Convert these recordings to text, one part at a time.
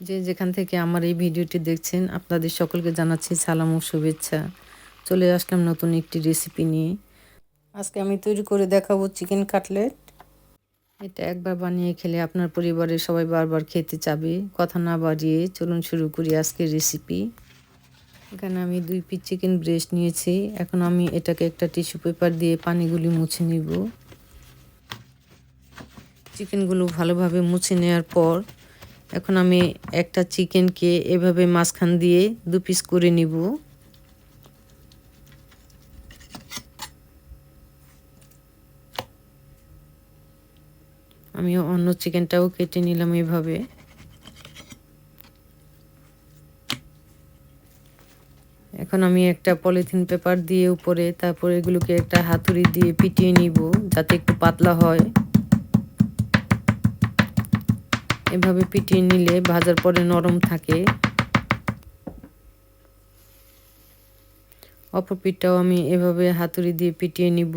যে যেখান থেকে আমার এই ভিডিওটি দেখছেন, আপনাদের সকলকে জানাচ্ছি সালাম ও শুভেচ্ছা। চলে আসলাম নতুন একটি রেসিপি নিয়ে। আজকে আমি তৈরি করে দেখাবো চিকেন কাটলেট এটা একবার বানিয়ে খেলে আপনার পরিবারের সবাই বারবার খেতে চাবে। কথা না বাড়িয়ে চলুন শুরু করি আজকের রেসিপি এখানে আমি দুই পিস চিকেন ব্রেস্ট নিয়েছি। এখন আমি এটাকে একটা টিস্যু পেপার দিয়ে পানিগুলি মুছে নিব। চিকেনগুলো ভালোভাবে মুছে নেওয়ার পর এখন আমি একটা চিকেনকে এভাবে মাঝখান দিয়ে দু পিস করে নিব। আমি অন্য চিকেনটাও কেটে নিলাম এভাবে। এখন আমি একটা পলিথিন পেপার দিয়ে উপরে, তারপর এগুলোকে একটা হাতুড়ি দিয়ে পিটিয়ে নিব, যাতে একটু পাতলা হয়। এভাবে পিটিয়ে নিলে ভাজার পরে নরম থাকে। অপর পিঠটাও আমি এভাবে হাতুড়ি দিয়ে পিটিয়ে নিব।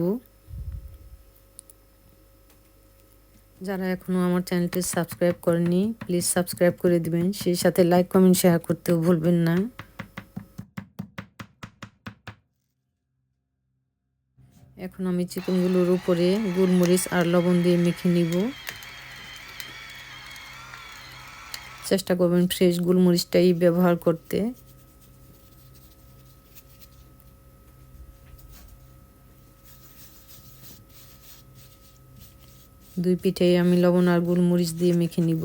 যারা এখনও আমার চ্যানেলটি সাবস্ক্রাইব করেনি প্লিজ সাবস্ক্রাইব করে দিবেন। সেই সাথে লাইক, কমেন্ট, শেয়ার করতেও ভুলবেন না। এখন আমি চিকেনগুলোর উপরে গোলমরিচ আর লবণ দিয়ে মেখে নিব। চেষ্টা করবেন ফ্রেশ গোলমরিচটাই ব্যবহার করতে। দুই পিঠে আমি লবণ আর গোলমরিচ দিয়ে মেখে নিব।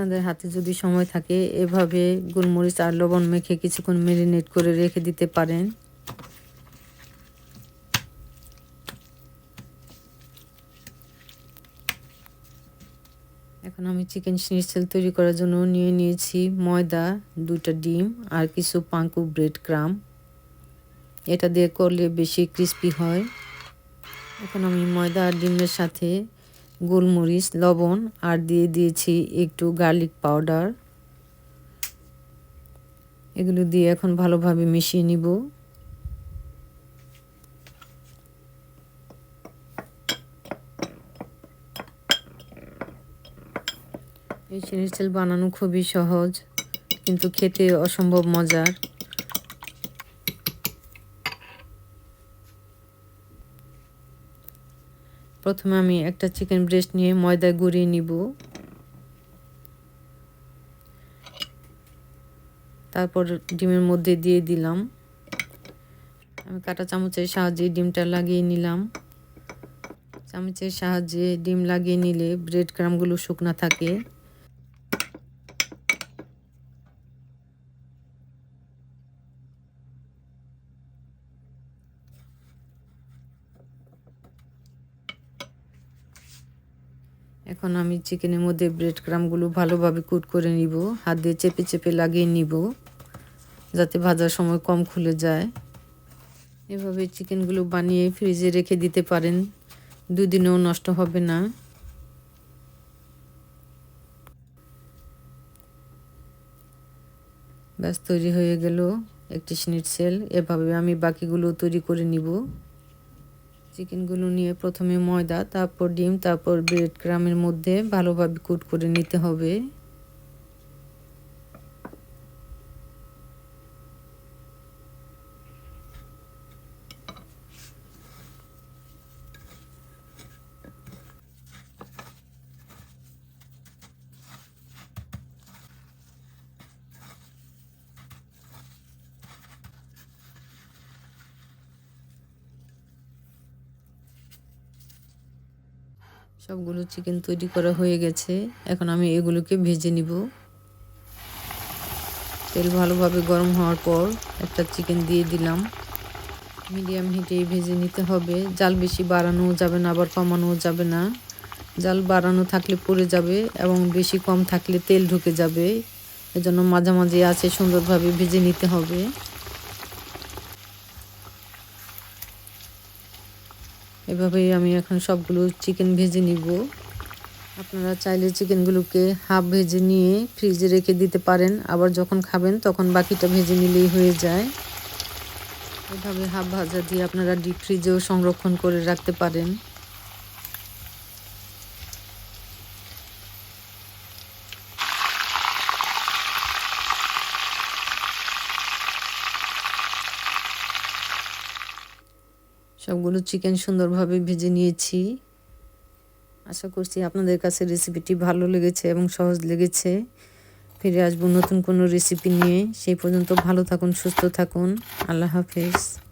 আপনাদের হাতে যদি সময় থাকে, এভাবে গোলমরিচ আর লবণ মেখে কিছুক্ষণ মেরিনেট করে রেখে দিতে পারেন। এখন আমি চিকেন স্নিটসেল তৈরি করার জন্য নিয়ে নিয়েছি ময়দা, দুইটা ডিম আর কিছু পাঙ্কু ব্রেড ক্রাম। এটা দিয়ে করলে বেশি ক্রিস্পি হয়। এখন আমি ময়দা আর ডিমের সাথে গোলমরিচ, লবণ আর দিয়ে দিয়েছি একটু গার্লিক পাউডার। এগুলো দিয়ে এখন ভালোভাবে মিশিয়ে নিব। এই চিনির বানানো খুবই সহজ, কিন্তু খেতে অসম্ভব মজার। প্রথমে আমি একটা চিকেন ব্রেস্ট নিয়ে ময়দায় গুঁড়িয়ে নিব। তারপর ডিমের মধ্যে দিয়ে দিলাম। আমি কাটা চামচের সাহায্যে ডিমটা লাগিয়ে নিলাম। চামচের সাহায্যে ডিম লাগিয়ে নিলে ব্রেড ক্রামগুলো শুকনা থাকে। এখন আমি চিকেনের মধ্যে ব্রেড ক্রামগুলো ভালোভাবে কুট করে নিব। হাত দিয়ে চেপে চেপে লাগিয়ে নিব, যাতে ভাজার সময় কম খুলে যায়। এভাবে চিকেনগুলো বানিয়ে ফ্রিজে রেখে দিতে পারেন, দুদিনেও নষ্ট হবে না। ব্যাস, তৈরি হয়ে গেল একটি সেল এভাবে আমি বাকিগুলো তৈরি করে নিব। চিকেনগুলো নিয়ে প্রথমে ময়দা, তারপর ডিম, তারপর ব্রেড ক্রামের মধ্যে ভালোভাবে কুট করে নিতে হবে। সবগুলো চিকেন তৈরি করা হয়ে গেছে। এখন আমি এগুলোকে ভেজে নিব। তেল ভালোভাবে গরম হওয়ার পর একটা চিকেন দিয়ে দিলাম। মিডিয়াম হিটে ভেজে নিতে হবে। জাল বেশি বাড়ানোও যাবে না, আবার কমানোও যাবে না। জাল বাড়ানো থাকলে পড়ে যাবে এবং বেশি কম থাকলে তেল ঢুকে যাবে। এজন্য মাঝামাঝি আছে, সুন্দরভাবে ভেজে নিতে হবে। এভাবেই আমি এখন সবগুলো চিকেন ভেজে নিব। আপনারা চাইলে চিকেনগুলোকে হাফ ভেজে নিয়ে ফ্রিজে রেখে দিতে পারেন। আবার যখন খাবেন তখন বাকিটা ভেজে নিলেই হয়ে যায়। এভাবে হাফ ভাজা দিয়ে আপনারা ডিপ ফ্রিজেও সংরক্ষণ করে রাখতে পারেন। সবগুলো চিকেন সুন্দরভাবে ভেজে নিয়েছি। আশা করছি আপনাদের কাছে রেসিপিটি ভালো লেগেছে এবং সহজ লেগেছে। ফিরে আসব নতুন কোনো রেসিপি নিয়ে। সেই পর্যন্ত ভালো থাকুন, সুস্থ থাকুন। আল্লাহ হাফেজ।